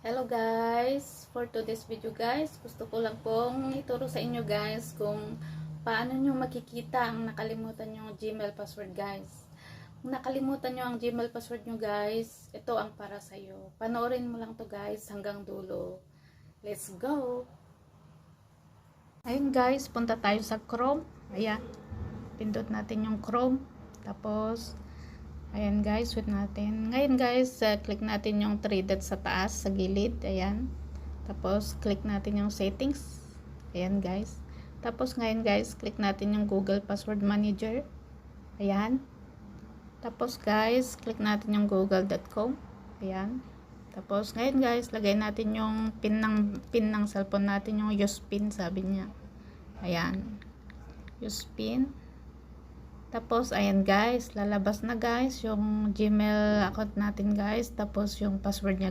Hello guys! For today's video guys, gusto ko lang pong ituro sa inyo guys kung paano nyo makikita ang nakalimutan nyo Gmail password guys. Kung nakalimutan nyo ang Gmail password nyo guys, ito ang para sa'yo. Panoorin mo lang to guys hanggang dulo. Let's go! Ayun guys, punta tayo sa Chrome. Ayan. Pindot natin yung Chrome. Tapos, Ayan guys, wait natin. Ngayon guys, uh, click natin yung three dots sa taas, sa gilid. Ayan. Tapos, click natin yung settings. Ayan guys. Tapos ngayon guys, click natin yung Google Password Manager. Ayan. Tapos guys, click natin yung google.com. Ayan. Tapos ngayon guys, lagay natin yung pin ng, pin ng cellphone natin, yung use pin sabi niya. Ayan. Use pin. Tapos, ayan guys, lalabas na guys yung Gmail account natin guys. Tapos, yung password niya